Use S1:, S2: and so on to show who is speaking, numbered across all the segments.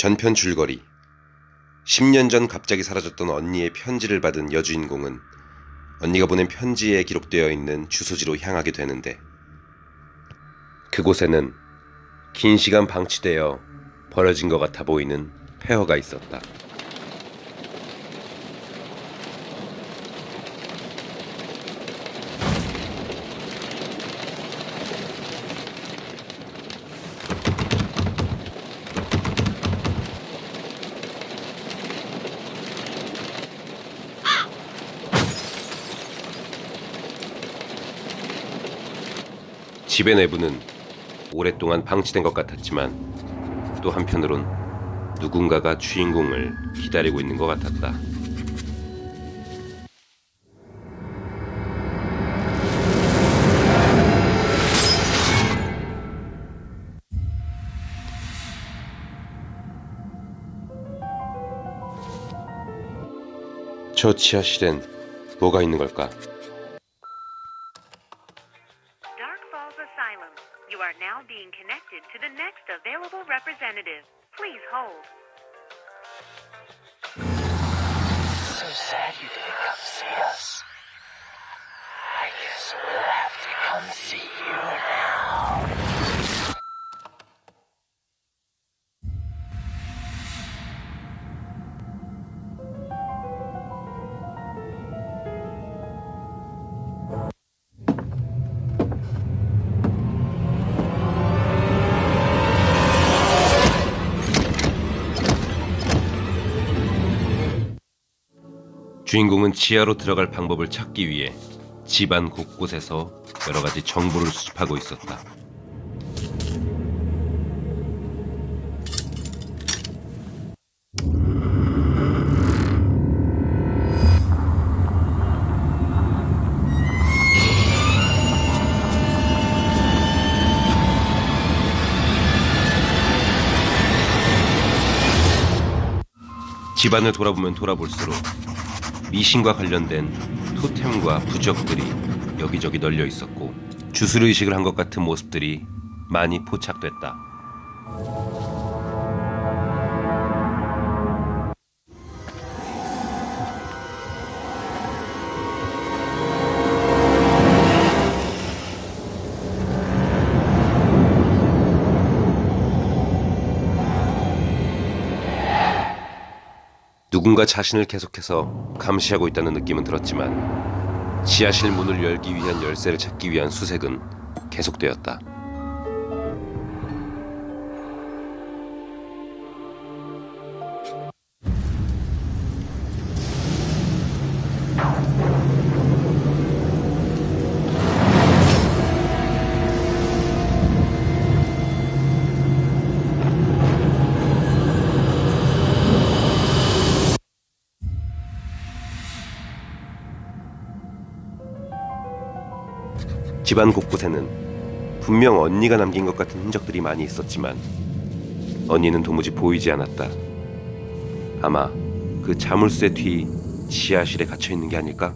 S1: 전편 줄거리 10년 전 갑자기 사라졌던 언니의 편지를 받은 여주인공은 언니가 보낸 편지에 기록되어 있는 주소지로 향하게 되는데 그곳에는 긴 시간 방치되어 버려진 것 같아 보이는 폐허가 있었다. 집의 내부는 오랫동안 방치된 것 같았지만 또 한편으론 누군가가 주인공을 기다리고 있는 것 같았다. 저 지하실엔 뭐가 있는 걸까?
S2: Connected to the next available representative. Please hold.
S3: So sad you didn't come see us. I guess we'll have to come see you
S1: 주인공은 지하로 들어갈 방법을 찾기 위해 집안 곳곳에서 여러 가지 정보를 수집하고 있었다. 집안을 돌아보면 돌아볼수록 미신과 관련된 토템과 부적들이 여기저기 널려 있었고 주술 의식을 한 것 같은 모습들이 많이 포착됐다. 누군가 자신을 계속해서 감시하고 있다는 느낌은 들었지만 지하실 문을 열기 위한 열쇠를 찾기 위한 수색은 계속되었다. 집안 곳곳에는 분명 언니가 남긴 것 같은 흔적들이 많이 있었지만 언니는 도무지 보이지 않았다. 아마 그 자물쇠 뒤 지하실에 갇혀 있는 게 아닐까?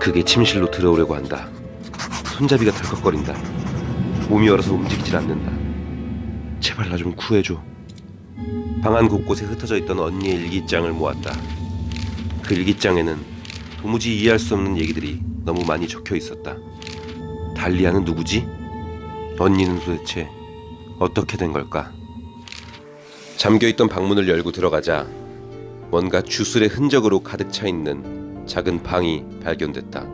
S1: 그게 침실로 들어오려고 한다. 손잡이가 덜컥거린다. 몸이 얼어서 움직이질 않는다. 제발 나 좀 구해줘. 방 안 곳곳에 흩어져 있던 언니의 일기장을 모았다. 그 일기장에는 도무지 이해할 수 없는 얘기들이 너무 많이 적혀 있었다. 달리아는 누구지? 언니는 도대체 어떻게 된 걸까? 잠겨있던 방문을 열고 들어가자 뭔가 주술의 흔적으로 가득 차 있는 작은 방이 발견됐다.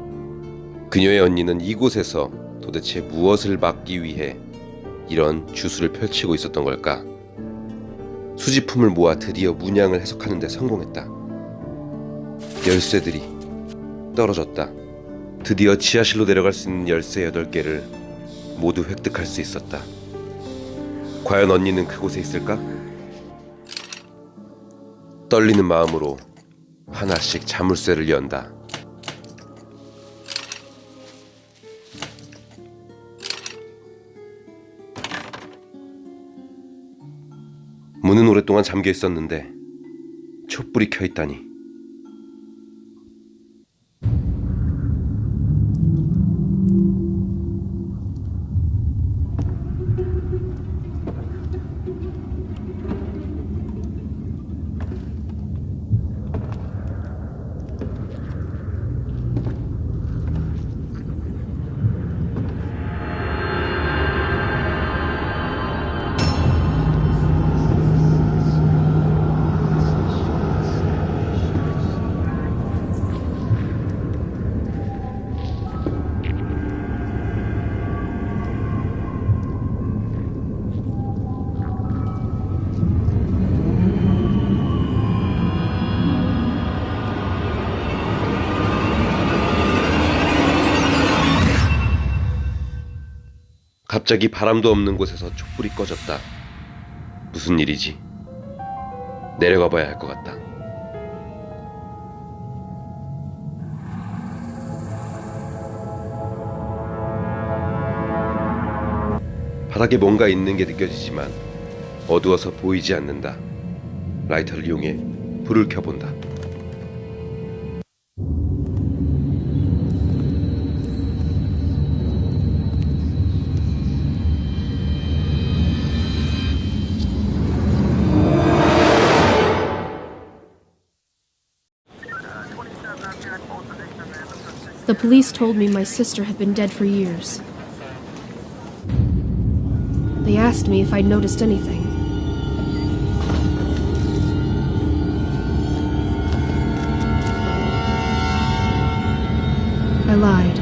S1: 그녀의 언니는 이곳에서 도대체 무엇을 막기 위해 이런 주술을 펼치고 있었던 걸까? 수집품을 모아 드디어 문양을 해석하는 데 성공했다. 열쇠들이 떨어졌다. 드디어 지하실로 내려갈 수 있는 열쇠 8개를 모두 획득할 수 있었다. 과연 언니는 그곳에 있을까? 떨리는 마음으로 하나씩 자물쇠를 연다. 문은 오랫동안 잠겨 있었는데 촛불이 켜 있다니 갑자기 바람도 없는 곳에서 촛불이 꺼졌다. 무슨 일이지? 내려가 봐야 할 것 같다. 바닥에 뭔가 있는 게 느껴지지만 어두워서 보이지 않는다. 라이터를 이용해 불을 켜본다.
S4: The police told me my sister had been dead for years. They asked me if I'd noticed anything. I lied.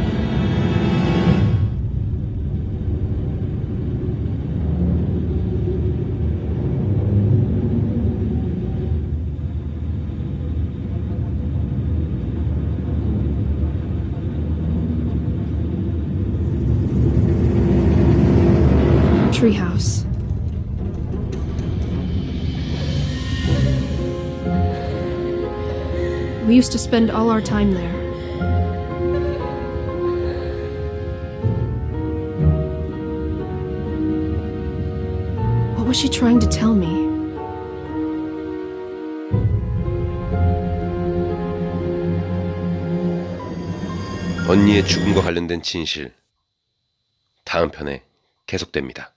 S4: Treehouse. We used to spend all our time there. What was she trying to tell me?
S1: 언니의 죽음과 관련된 진실 다음 편에 계속됩니다.